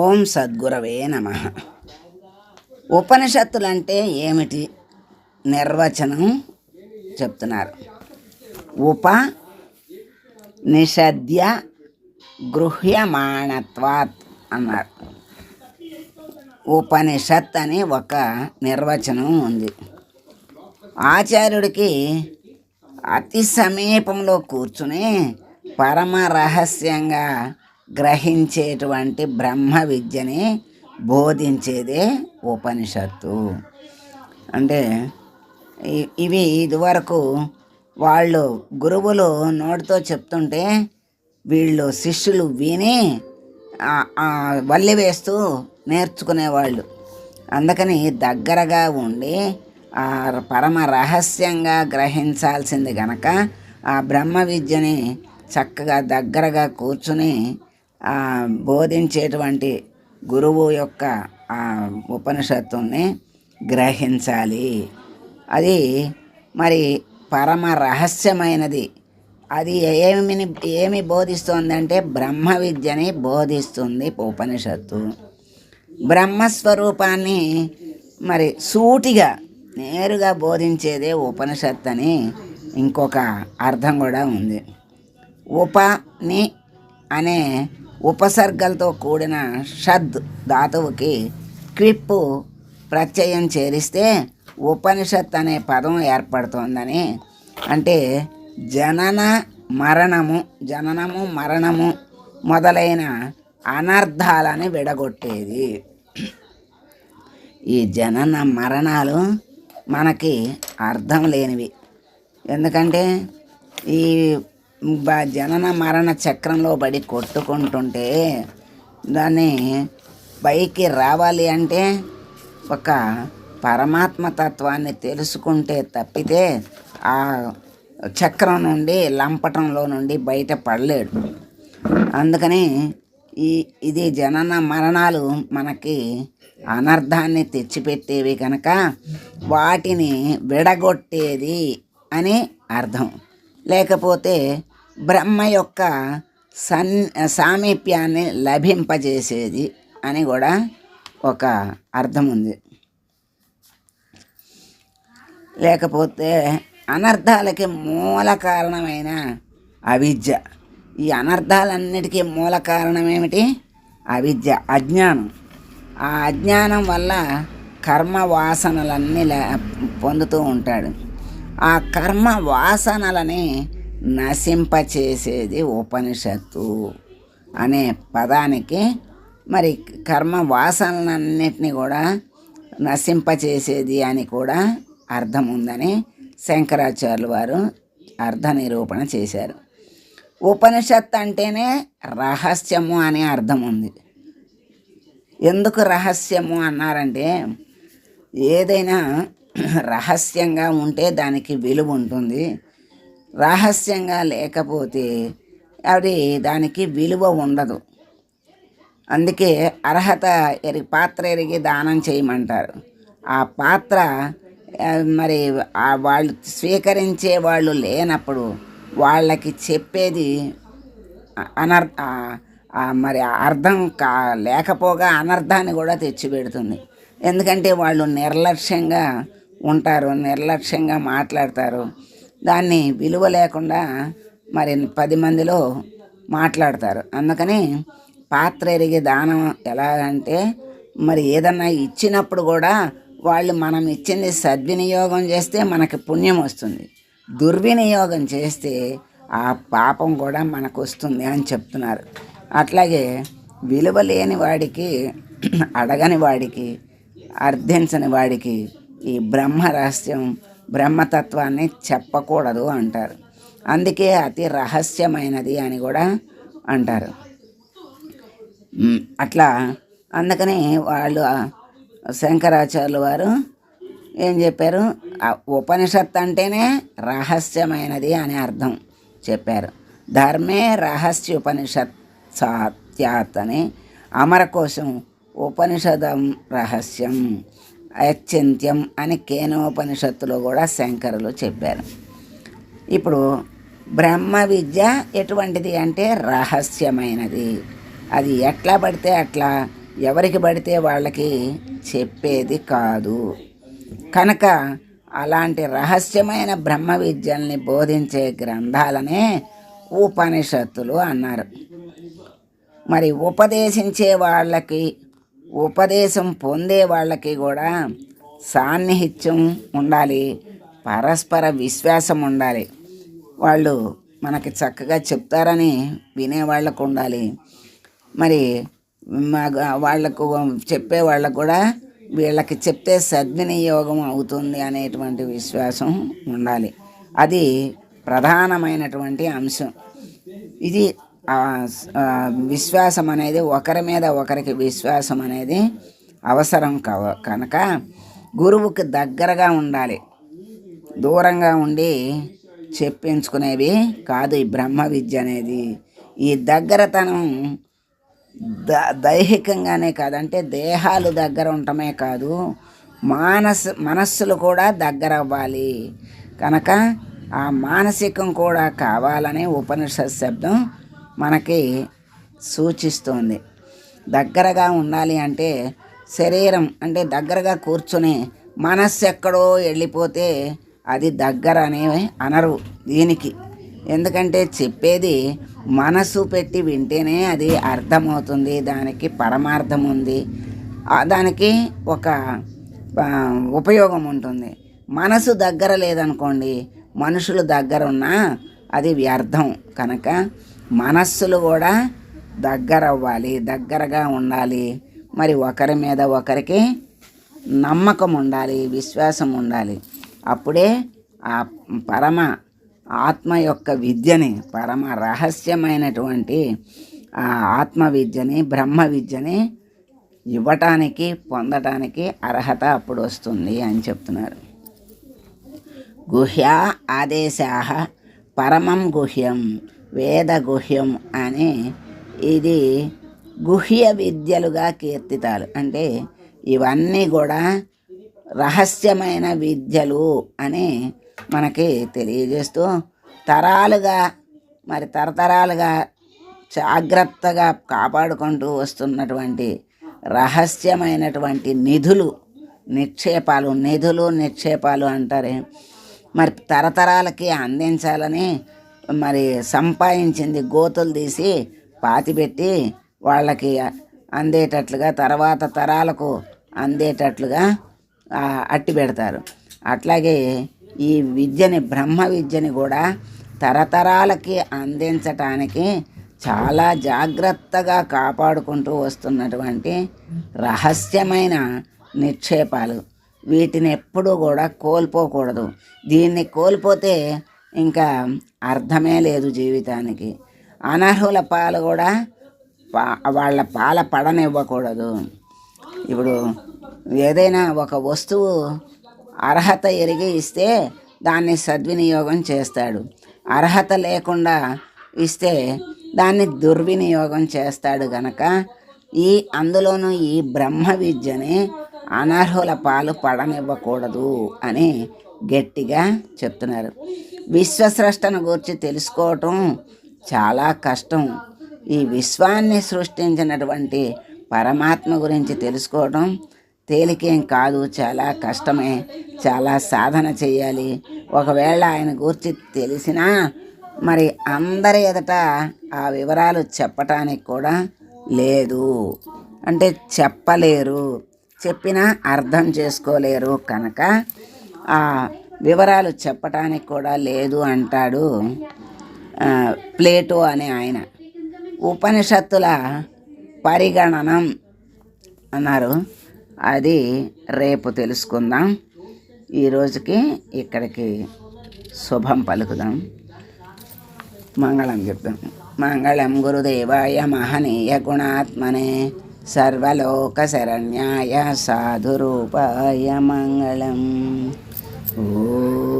ఓం సద్గురవే నమ. ఉపనిషత్తులు అంటే ఏమిటి? నిర్వచనం చెప్తున్నారు. ఉప నిషద్య గృహ్యమాణత్వాత్ అన్నారు. ఉపనిషత్ అని ఒక నిర్వచనం ఉంది. ఆచార్యుడికి అతి సమీపంలో కూర్చుని పరమ రహస్యంగా గ్రహించేటువంటి బ్రహ్మ విద్యని బోధించేదే ఉపనిషత్తు. అంటే ఇవి ఇదివరకు వాళ్ళు గురువులు నోటితో చెప్తుంటే వీళ్ళు శిష్యులు విని వల్లి వేస్తూ నేర్చుకునేవాళ్ళు. అందుకని దగ్గరగా ఉండి ఆ పరమ రహస్యంగా గ్రహించాల్సింది గనక ఆ బ్రహ్మ విద్యని చక్కగా దగ్గరగా కూర్చుని బోధించేటువంటి గురువు యొక్క ఆ ఉపనిషత్తుని గ్రహించాలి. అది మరి పరమ రహస్యమైనది. అది ఏమి ఏమి బోధిస్తోందంటే బ్రహ్మ విద్యని బోధిస్తుంది ఉపనిషత్తు. బ్రహ్మస్వరూపాన్ని మరి సూటిగా నేరుగా బోధించేదే ఉపనిషత్ అని ఇంకొక అర్థం కూడా ఉంది. ఉపని అనే ఉపసర్గలతో కూడిన షద్ ధాతువుకి క్విప్పు ప్రత్యయం చేరిస్తే ఉపనిషత్ అనే పదం ఏర్పడుతోందని. అంటే జనన మరణము జననము మరణము మొదలైన అనర్థాలని విడగొట్టేది. ఈ జనన మరణాలు మనకి అర్థం లేనివి. ఎందుకంటే ఈ జనన మరణ చక్రంలో పడి కొట్టుకుంటుంటే దాన్ని పైకి రావాలి అంటే ఒక పరమాత్మ తత్వాన్ని తెలుసుకుంటే తప్పితే ఆ చక్రం నుండి లంపటంలో నుండి బయట పడలేడు. అందుకని ఈ ఇది జనన మరణాలు మనకి అనర్థాన్ని తెచ్చిపెట్టేవి కనుక వాటిని విడగొట్టేది అని అర్థం. లేకపోతే బ్రహ్మ యొక్క సన్ సామీప్యాన్ని లభింపజేసేది అని కూడా ఒక అర్థం ఉంది. లేకపోతే అనర్థాలకి మూల కారణమైన అవిద్య. ఈ అనర్థాలన్నిటికీ మూల కారణం ఏమిటి అవిద్య అజ్ఞానం. ఆ అజ్ఞానం వల్ల కర్మ వాసనలన్నీ పొందుతూ ఉంటాడు. ఆ కర్మ వాసనలని నశింపచేసేది ఉపనిషత్తు అనే పదానికి మరి కర్మ వాసనలన్నిటిని కూడా నశింపచేసేది అని కూడా అర్థం ఉందని శంకరాచార్యులు వారు అర్థ నిరూపణ చేశారు. ఉపనిషత్ అంటేనే రహస్యము అనే అర్థం ఉంది ఎందుకు రహస్యము అన్నారంటే ఏదైనా రహస్యంగా ఉంటే దానికి విలువ ఉంటుంది. రహస్యంగా లేకపోతే అది దానికి విలువ ఉండదు. అందుకే అర్హత ఎరి పాత్ర ఎరిగి దానం చేయమంటారు. ఆ పాత్ర మరి వాళ్ళు స్వీకరించే వాళ్ళు లేనప్పుడు వాళ్ళకి చెప్పేది అనర్ మరి అర్థం కా లేకపోగా అనర్థాన్ని కూడా తెచ్చిపెడుతుంది. ఎందుకంటే వాళ్ళు నిర్లక్ష్యంగా ఉంటారు నిర్లక్ష్యంగా మాట్లాడతారు. దాన్ని విలువ లేకుండా మరి పది మందిలో మాట్లాడతారు. అందుకని పాత్ర ఎరిగే దానం ఎలా అంటే మరి ఏదన్నా ఇచ్చినప్పుడు కూడా వాళ్ళు మనం ఇచ్చింది సద్వినియోగం చేస్తే మనకి పుణ్యం వస్తుంది. దుర్వినియోగం చేస్తే ఆ పాపం కూడా మనకు వస్తుంది అని చెప్తున్నారు. అట్లాగే విలువ లేని వాడికి అడగని వాడికి అర్థించని వాడికి ఈ బ్రహ్మ రహస్యం బ్రహ్మతత్వాన్ని చెప్పకూడదు అంటారు. అందుకే అతి రహస్యమైనది అని కూడా అంటారు. అట్లా అందుకని వాళ్ళు ఆ శంకరాచార్యులు వారు ఏం చెప్పారు? ఉపనిషత్ అంటేనే రహస్యమైనది అని అర్థం చెప్పారు. ధర్మే రహస్యోపనిషత్ సాత్యాత్ అని అమరకోశం ఉపనిషదం రహస్యం. అత్యంత్యం అని కేనోపనిషత్తులో కూడా శంకరులు చెప్పారు. ఇప్పుడు బ్రహ్మ విద్య ఎటువంటిది అంటే రహస్యమైనది. అది ఎట్లా పడితే అట్లా ఎవరికి పడితే వాళ్ళకి చెప్పేది కాదు. కనుక అలాంటి రహస్యమైన బ్రహ్మ విద్యల్ని బోధించే గ్రంథాలనే ఉపనిషత్తులు అన్నారు. మరి ఉపదేశించే వాళ్ళకి ఉపదేశం పొందే వాళ్ళకి కూడా సాన్నిహిత్యం ఉండాలి పరస్పర విశ్వాసం ఉండాలి. వాళ్ళు మనకి చక్కగా చెప్తారని వినేవాళ్ళకు ఉండాలి. మరి మా- వాళ్ళకు చెప్పే వాళ్ళకు కూడా వీళ్ళకి చెప్తే సద్వినియోగం అవుతుంది అనేటువంటి విశ్వాసం ఉండాలి. అది ప్రధానమైనటువంటి అంశం. ఇది విశ్వాసం అనేది ఒకరి మీద ఒకరికి విశ్వాసం అనేది అవసరం కవ కనుక గురువుకి దగ్గరగా ఉండాలి. దూరంగా ఉండి చెప్పించుకునేవి కాదు ఈ బ్రహ్మ విద్య అనేది. ఈ దగ్గరతనం ద దైహికంగానే కాదంటే దేహాలు దగ్గర ఉండటమే కాదు మానస మనస్సులు కూడా దగ్గర అవ్వాలి కనుక ఆ మానసికం కూడా కావాలని ఉపనిషత్ శబ్దం మనకి సూచిస్తోంది. దగ్గరగా ఉండాలి అంటే శరీరం అంటే దగ్గరగా కూర్చొని మనస్సు ఎక్కడో వెళ్ళిపోతే అది దగ్గర అనేవి అనరు దీనికి. ఎందుకంటే చెప్పేది మనసు పెట్టి వింటేనే అది అర్థమవుతుంది దానికి పరమార్థం ఉంది. దానికి ఒక ఉపయోగం ఉంటుంది. మనసు దగ్గర లేదనుకోండి మనుషులు దగ్గర ఉన్నా అది వ్యర్థం కనుక మనస్సులు కూడా దగ్గర అవ్వాలి దగ్గరగా ఉండాలి. మరి ఒకరి మీద ఒకరికి నమ్మకం ఉండాలి విశ్వాసం ఉండాలి. అప్పుడే ఆ పరమ ఆత్మ యొక్క విద్యని పరమ రహస్యమైనటువంటి ఆ ఆత్మ విద్యని బ్రహ్మ విద్యని ఇవ్వటానికి పొందటానికి అర్హత అప్పుడు వస్తుంది అని చెప్తున్నారు. గుహ్య ఆదేశా పరమం గుహ్యం. వేద గుహ్యం అని ఇది గుహ్య విద్యలుగా కీర్తితాలు. అంటే ఇవన్నీ కూడా రహస్యమైన విద్యలు అని మనకి తెలియజేస్తూ తరాలుగా మరి తరతరాలుగా జాగ్రత్తగా కాపాడుకుంటూ వస్తున్నటువంటి రహస్యమైనటువంటి నిధులు నిక్షేపాలు నిధులు నిక్షేపాలు అంటారే. మరి తరతరాలకి అందించాలని మరి సంపాదించింది గోతులు తీసి పాతిపెట్టి వాళ్ళకి అందేటట్లుగా తర్వాత తరాలకు అందేటట్లుగా అట్టి పెడతారు. అట్లాగే ఈ విద్యని బ్రహ్మ విద్యని కూడా తరతరాలకి అందించటానికి చాలా జాగ్రత్తగా కాపాడుకుంటూ వస్తున్నటువంటి రహస్యమైన నిక్షేపాలు. వీటిని ఎప్పుడూ కూడా కోల్పోకూడదు. దీన్ని కోల్పోతే ఇంకా అర్థమే లేదు జీవితానికి. అనర్హుల పాలు కూడా పా వాళ్ళ పాల పడనివ్వకూడదు. ఇప్పుడు ఏదైనా ఒక వస్తువు అర్హత ఎరిగి ఇస్తే దాన్ని సద్వినియోగం చేస్తాడు. అర్హత లేకుండా ఇస్తే దాన్ని దుర్వినియోగం చేస్తాడు గనక ఈ అందులోనూ ఈ బ్రహ్మ విద్యని అనర్హుల పాలు పడనివ్వకూడదు అని గట్టిగా చెప్తున్నారు. విశ్వస్రష్టను గురించి తెలుసుకోవటం చాలా కష్టం. ఈ విశ్వాన్ని సృష్టించినటువంటి పరమాత్మ గురించి తెలుసుకోవడం తేలికేం కాదు చాలా కష్టమే చాలా సాధన చేయాలి. ఒకవేళ ఆయన గురించి తెలిసినా మరి అందరి ఎదుట ఆ వివరాలు చెప్పటానికి కూడా లేదు. అంటే చెప్పలేరు చెప్పినా అర్థం చేసుకోలేరు కనుక ఆ వివరాలు చెప్పటానికి కూడా లేదు అంటాడు ప్లేటో అనే ఆయన. ఉపనిషత్తుల పరిగణనం అన్నారు. అది రేపు తెలుసుకుందాం. ఈ రోజుకి ఇక్కడికి శుభం పలుకుదాం. మంగళం చెప్దాం. మంగళం గురుదేవాయ మహనీయ గుణాత్మనే సర్వలోక శరణ్యాయ సాధురూపాయ మంగళం. ఓ